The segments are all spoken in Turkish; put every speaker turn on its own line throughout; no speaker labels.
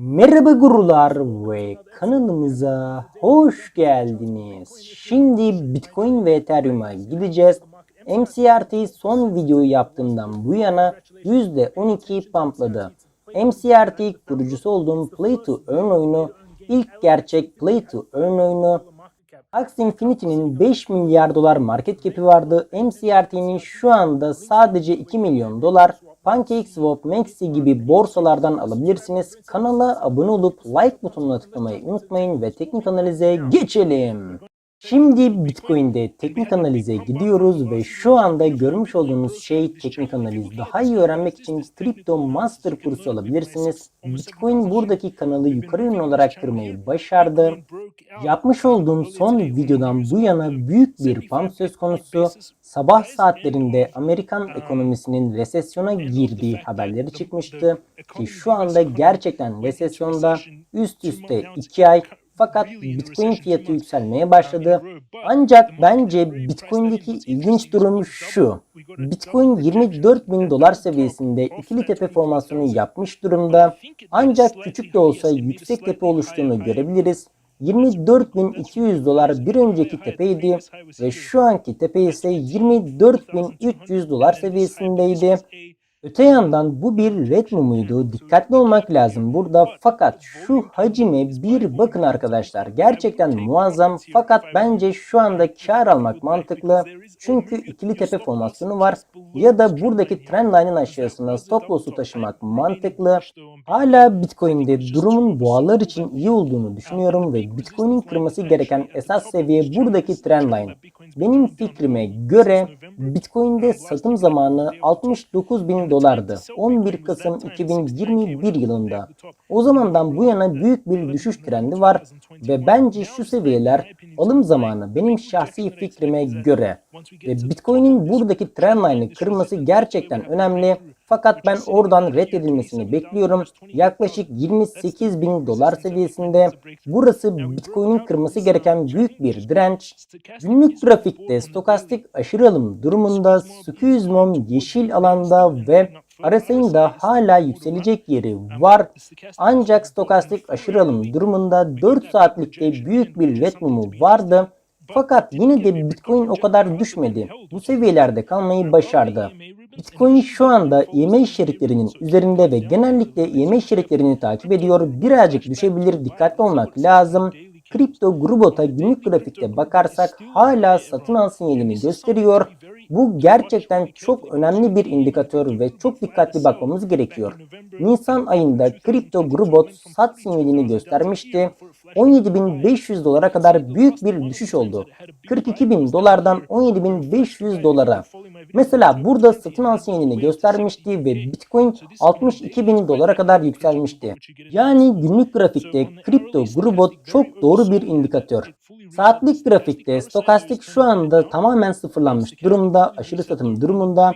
Merhaba gurular ve kanalımıza hoş geldiniz. Şimdi Bitcoin ve Ethereum'a gideceğiz. MCRT son videoyu yaptığımdan bu yana %12 pumpladı. MCRT kurucusu olduğum Play to Earn oyunu ilk gerçek Play to Earn oyunu Axie Infinity'nin 5 milyar dolar market cap'i vardı. MCRT'nin şu anda sadece 2 milyon dolar. PancakeSwap, Maxi gibi borsalardan alabilirsiniz. Kanala abone olup like butonuna tıklamayı unutmayın ve teknik analize geçelim. Şimdi Bitcoin'de teknik analize gidiyoruz ve şu anda görmüş olduğunuz şey teknik analiz. Daha iyi öğrenmek için Crypto Master kursu alabilirsiniz. Bitcoin buradaki kanalı yukarı yönlü olarak kırmayı başardı. Yapmış olduğum son videodan bu yana büyük bir pump söz konusu. Sabah saatlerinde Amerikan ekonomisinin resesyona girdiği haberleri çıkmıştı. Ki şu anda gerçekten resesyonda üst üste 2 ay fakat Bitcoin fiyatı yükselmeye başladı. Ancak bence Bitcoin'deki ilginç durum şu. Bitcoin 24 bin dolar seviyesinde ikili tepe formasyonu yapmış durumda. Ancak küçük de olsa yüksek tepe oluştuğunu görebiliriz. 24.200 dolar bir önceki tepeydi ve şu anki tepe ise 24.300 dolar seviyesindeydi. Öte yandan bu bir red mumuydu. Dikkatli olmak lazım burada. Fakat şu hacime bir bakın arkadaşlar. Gerçekten muazzam. Fakat bence şu anda kar almak mantıklı. Çünkü ikili tepe formasyonu var. Ya da buradaki trendline'ın aşağısına stop loss'u taşımak mantıklı. Hala Bitcoin'de durumun boğalar için iyi olduğunu düşünüyorum ve Bitcoin'in kırması gereken esas seviye buradaki trendline. Benim fikrime göre Bitcoin'de satım zamanı 69 bin dolardı. 11 Kasım 2021 yılında. O zamandan bu yana büyük bir düşüş trendi var ve bence şu seviyeler alım zamanı benim şahsi fikrime göre. Ve Bitcoin'in buradaki trendline'ı kırması gerçekten önemli. Fakat ben oradan reddedilmesini bekliyorum. Yaklaşık 28 bin dolar seviyesinde. Burası Bitcoin'in kırması gereken büyük bir direnç. Günlük grafikte stokastik aşırı alım durumunda 200 mum yeşil alanda ve RSI'nin da hala yükselecek yeri var. Ancak stokastik aşırı alım durumunda 4 saatlikte büyük bir red mumu vardı. Fakat yine de Bitcoin o kadar düşmedi. Bu seviyelerde kalmayı başardı. Bitcoin şu anda EMA işaretlerinin üzerinde ve genellikle EMA işaretlerini takip ediyor. Birazcık düşebilir dikkatli olmak lazım. Kripto Grubot'a günlük grafikte bakarsak hala satın al sinyalini gösteriyor. Bu gerçekten çok önemli bir indikatör ve çok dikkatli bakmamız gerekiyor. Nisan ayında Kripto Grubot sat sinyalini göstermişti. 17.500 dolara kadar büyük bir düşüş oldu. 42.000 dolardan 17.500 dolara. Mesela burada satın al sinyalini göstermişti ve Bitcoin 62.000 dolara kadar yükselmişti. Yani günlük grafikte Kripto Grubot çok doğru bir indikatör. Saatlik grafikte stokastik şu anda tamamen sıfırlanmış durumda, aşırı satım durumunda,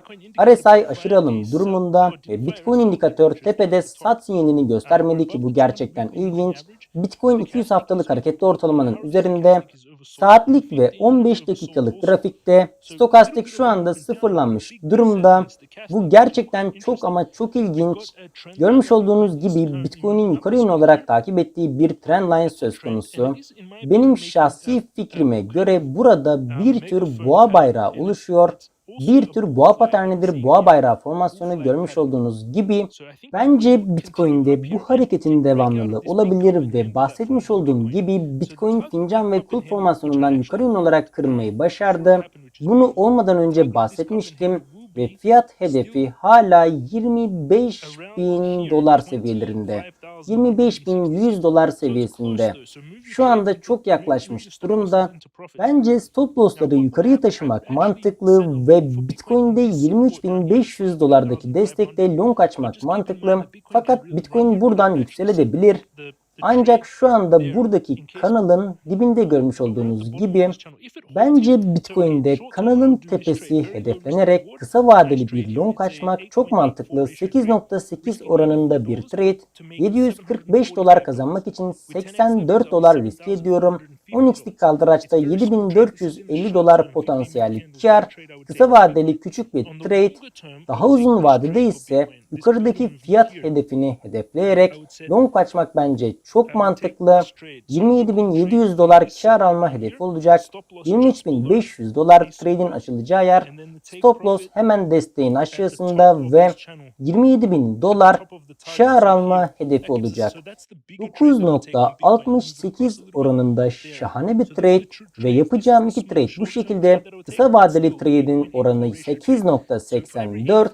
RSI aşırı alım durumunda ve Bitcoin indikatör tepede sat sinyalini göstermedi ki bu gerçekten ilginç. Bitcoin 200 haftalık hareketli ortalamanın üzerinde, saatlik ve 15 dakikalık grafikte stokastik şu anda sıfırlanmış durumda. Bu gerçekten çok ama çok ilginç. Görmüş olduğunuz gibi Bitcoin'in yukarı yönlü olarak takip ettiği bir trendline söz konusu. Benim şahsi fikrime göre burada bir tür boğa bayrağı oluşuyor. Bir tür boğa paternidir boğa bayrağı formasyonu görmüş olduğunuz gibi bence Bitcoin'de bu hareketin devamlılığı olabilir ve bahsetmiş olduğum gibi Bitcoin fincan ve kul formasyonundan yukarı yönlü olarak kırılmayı başardı. Bunu olmadan önce bahsetmiştim ve fiyat hedefi hala 25 bin dolar seviyelerinde. 25.100 dolar seviyesinde. Şu anda çok yaklaşmış durumda. Bence stop loss'ları yukarıya taşımak mantıklı ve Bitcoin'de 23.500 dolardaki destekte long açmak mantıklı. Fakat Bitcoin buradan yükselebilir. Ancak şu anda buradaki kanalın dibinde görmüş olduğunuz gibi bence Bitcoin'de kanalın tepesi hedeflenerek kısa vadeli bir long açmak çok mantıklı. 8.8 oranında bir trade. 745 dolar kazanmak için 84 dolar riske ediyorum. 10x'lik kaldıraçta 7450 dolar potansiyelli kar, kısa vadeli küçük bir trade, daha uzun vadede ise yukarıdaki fiyat hedefini hedefleyerek long açmak bence çok mantıklı. 27.700 dolar kar alma hedefi olacak. 23.500 dolar trade'in açılacağı yer. Stop loss hemen desteğin aşağısında ve 27.000 dolar kar alma hedefi olacak. 9.68 oranında şahane bir trade ve yapacağım iki trade bu şekilde. Kısa vadeli trade'in oranı 8.84.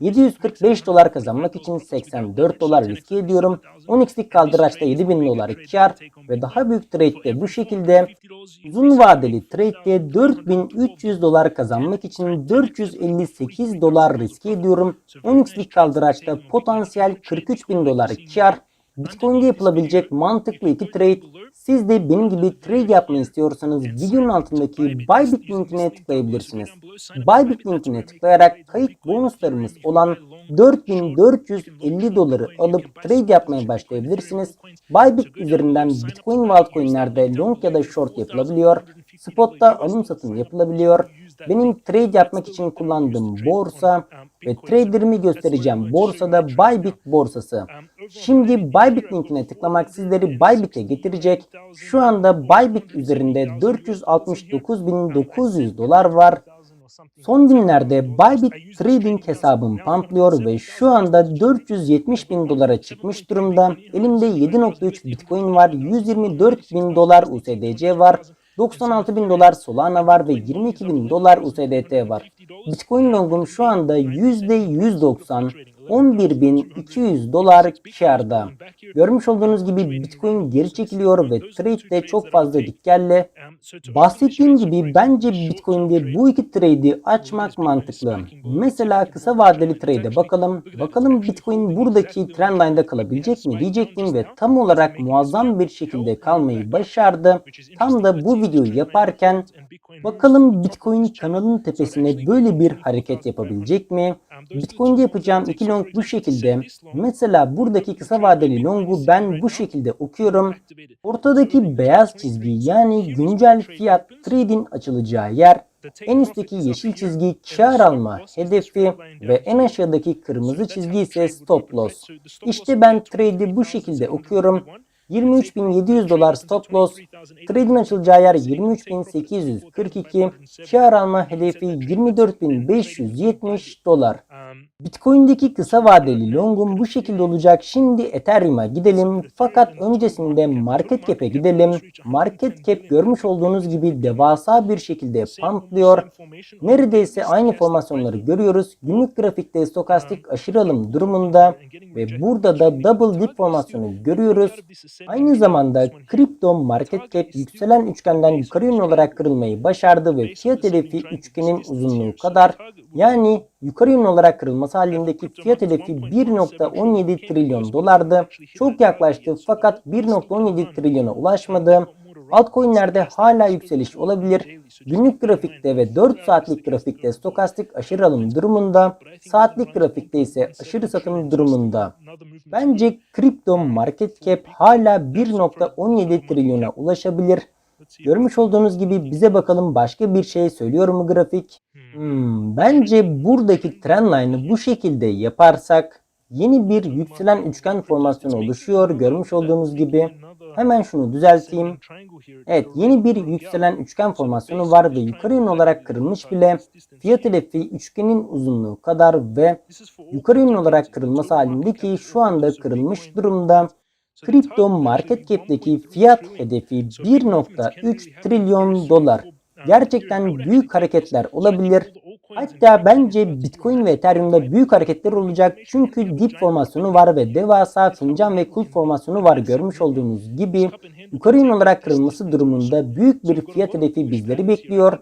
745 dolar kazanmak için 84 dolar riske ediyorum. 10x'lik kaldıraçta 7000 dolar kar ve daha büyük trade'de bu şekilde uzun vadeli trade'de 4300 dolar kazanmak için 458 dolar riske ediyorum. 10x'lik kaldıraçta potansiyel 43.000 dolar kar Bitcoin'de yapılabilecek mantıklı iki trade. Siz de benim gibi trade yapmayı istiyorsanız videonun altındaki Bybit linkine tıklayabilirsiniz. Bybit linkine tıklayarak kayıt bonuslarımız olan 4450 doları alıp trade yapmaya başlayabilirsiniz. Bybit üzerinden Bitcoin ve altcoin'lerde long ya da short yapılabiliyor. Spot'ta alım satım yapılabiliyor. Benim trade yapmak için kullandığım borsa ve traderimi göstereceğim borsada Bybit borsası. Şimdi Bybit linkine tıklamak sizleri Bybit'e getirecek. Şu anda Bybit üzerinde 469.900 dolar var. Son günlerde Bybit Trading hesabım pamplıyor ve şu anda 470 bin dolara çıkmış durumda. Elimde 7.3 Bitcoin var, 124 bin dolar USDC var. 96 bin dolar Solana var ve 22 bin dolar USDT var. Bitcoin longum şu anda %190 11.200 dolar karda. Görmüş olduğunuz gibi Bitcoin geri çekiliyor ve trade de çok fazla dikkatle. Bahsettiğim gibi bence Bitcoin'de bu iki trade'i açmak mantıklı. Mesela kısa vadeli trade'e bakalım. Bakalım Bitcoin buradaki trendline'da kalabilecek mi diyecektim ve tam olarak muazzam bir şekilde kalmayı başardı. Tam da bu videoyu yaparken bakalım Bitcoin kanalın tepesine böyle bir hareket yapabilecek mi? Bitcoin'de yapacağım iki long bu şekilde. Mesela buradaki kısa vadeli longu ben bu şekilde okuyorum. Ortadaki beyaz çizgi yani güncel fiyat trade'in açılacağı yer. En üstteki yeşil çizgi kar alma hedefi ve en aşağıdaki kırmızı çizgi ise stop loss. İşte ben trade'i bu şekilde okuyorum. 23.700 dolar stop loss, trade'in açılacağı yer 23.842, kar alma hedefi 24.570 dolar. Bitcoin'deki kısa vadeli longum bu şekilde olacak. Şimdi Ethereum'a gidelim. Fakat öncesinde market cap'e gidelim. Market cap görmüş olduğunuz gibi devasa bir şekilde pumplıyor. Neredeyse aynı formasyonları görüyoruz. Günlük grafikte stokastik aşırı alım durumunda ve burada da double dip formasyonu görüyoruz. Aynı zamanda kripto market cap yükselen üçgenden yukarı yönlü olarak kırılmayı başardı ve fiyat hedefi üçgenin uzunluğu kadar yani yukarı yönlü olarak kırılması halindeki fiyat hedefi 1.17 trilyon dolardı. Çok yaklaştı fakat 1.17 trilyona ulaşmadı. Altcoin'lerde hala yükseliş olabilir. Günlük grafikte ve 4 saatlik grafikte stokastik aşırı alım durumunda, saatlik grafikte ise aşırı satım durumunda. Bence kripto market cap hala 1.17 trilyona ulaşabilir. Görmüş olduğunuz gibi bize bakalım başka bir şey söylüyor mu grafik? Hmm, bence buradaki trendline'ı bu şekilde yaparsak yeni bir yükselen üçgen formasyonu oluşuyor. Görmüş olduğunuz gibi. Hemen şunu düzelteyim. Evet yeni bir yükselen üçgen formasyonu var ve yukarı yönlü olarak kırılmış bile. Fiyat hedefi üçgenin uzunluğu kadar ve yukarı yönlü olarak kırılması halinde ki şu anda kırılmış durumda. Kripto market cap'teki fiyat hedefi 1.3 trilyon dolar. Gerçekten büyük hareketler olabilir. Hatta bence Bitcoin ve Ethereum'da büyük hareketler olacak. Çünkü dip formasyonu var ve devasa fincan ve kulp formasyonu var görmüş olduğunuz gibi. Yukarı olarak kırılması durumunda büyük bir fiyat hedefi bizleri bekliyor.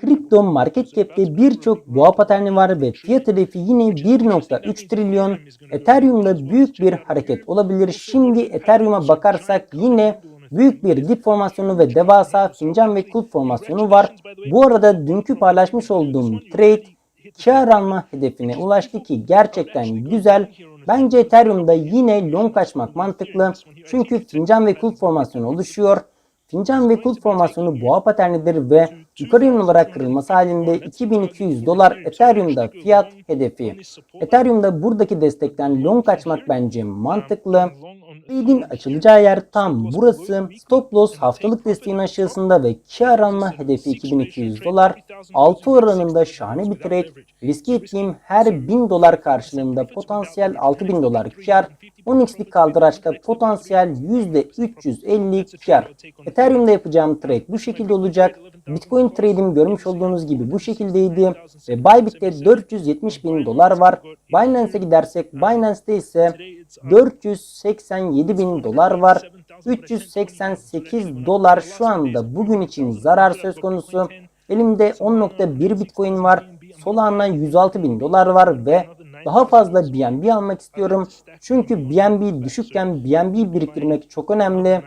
Kripto market cap'te birçok boğa paterni var ve fiyat hedefi yine 1.3 trilyon. Ethereum'da büyük bir hareket olabilir. Şimdi Ethereum'a bakarsak yine büyük bir dip formasyonu ve devasa fincan ve kulp formasyonu var. Bu arada dünkü paylaşmış olduğum trade kar alma hedefine ulaştı ki gerçekten güzel. Bence Ethereum'da yine long açmak mantıklı. Çünkü fincan ve kulp formasyonu oluşuyor. Fincan ve kulp formasyonu boğa paternidir ve yukarı yönlü olarak kırılması halinde 2200 dolar Ethereum'da fiyat hedefi. Ethereum'da buradaki destekten long açmak bence mantıklı. Trade'in açılacağı yer tam burası. Stop loss haftalık desteğin aşağısında ve kar alma hedefi 2200 dolar. 6 oranında şahane bir trade. Riske ettiğim her 1000 dolar karşılığında potansiyel 6000 dolar kar. 10x'lik kaldıraçta potansiyel %350 kar. Ethereum'da yapacağım trade bu şekilde olacak. Bitcoin trade'im görmüş olduğunuz gibi bu şekildeydi. Ve Bybit'te 470 bin dolar var. Binance'e gidersek Binance'te ise 487 bin dolar var. 388 dolar şu anda bugün için zarar söz konusu. Elimde 10.1 Bitcoin var. Solana 106 bin dolar var ve daha fazla BNB almak istiyorum. Çünkü BNB düşükken BNB biriktirmek çok önemli.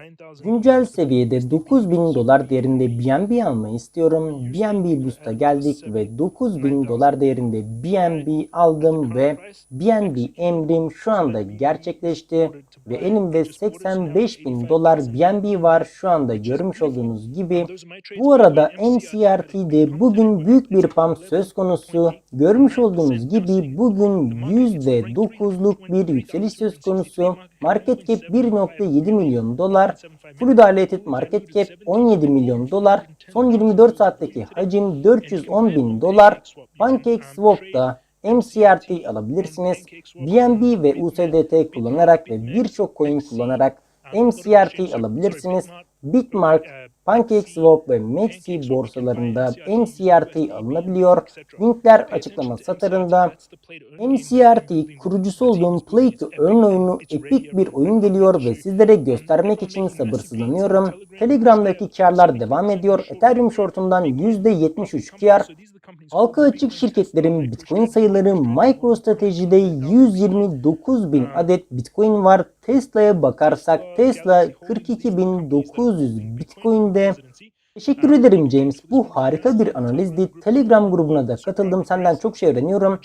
Güncel seviyede 9000 dolar değerinde BNB almayı istiyorum. BNB Boost'a geldik ve 9000 dolar değerinde BNB aldım ve BNB emrim şu anda gerçekleşti. Ve elimde 85 bin dolar BNB var şu anda görmüş olduğunuz gibi. Bu arada MCRT'de bugün büyük bir pump söz konusu. Görmüş olduğunuz gibi bugün %9'luk bir yükseliş söz konusu. Market cap 1.7 milyon dolar. Dilated market cap 17 milyon dolar. Son 24 saatteki hacim 410 bin dolar. PancakeSwap'ta MCRT alabilirsiniz. BNB ve USDT kullanarak ve birçok coin kullanarak MCRT alabilirsiniz. Bitmark, PancakeSwap ve Maxi borsalarında MCRT alınabiliyor. Linkler açıklama satırında. MCRT kurucusu olduğum Play to Earn oyunu epik bir oyun geliyor ve sizlere göstermek için sabırsızlanıyorum. Telegram'daki karlar devam ediyor. Ethereum shortundan %73 kar. Halka açık şirketlerin Bitcoin sayıları MicroStrategy'de 129 bin adet Bitcoin var. Tesla'ya bakarsak Tesla 42.900 Bitcoin'de. Teşekkür ederim James. Bu harika bir analizdi. Telegram grubuna da katıldım. Senden çok şey öğreniyorum.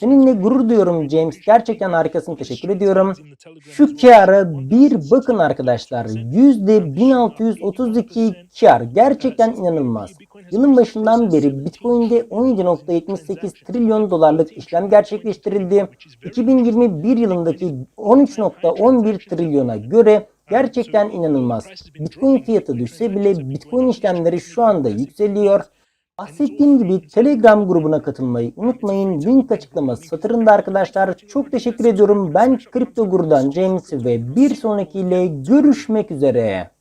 Seninle gurur duyuyorum James. Gerçekten harikasın. Teşekkür ediyorum. Şu kâra bir bakın arkadaşlar. %1632 kar. Gerçekten inanılmaz. Yılın başından beri Bitcoin'de 17.78 trilyon dolarlık işlem gerçekleştirildi. 2021 yılındaki 13.11 trilyona göre gerçekten inanılmaz. Bitcoin fiyatı düşse bile Bitcoin işlemleri şu anda yükseliyor. Bahsettiğim gibi Telegram grubuna katılmayı unutmayın. Link açıklaması satırında arkadaşlar. Çok teşekkür ediyorum. Ben Kripto Guru'dan James ve bir sonrakiyle görüşmek üzere.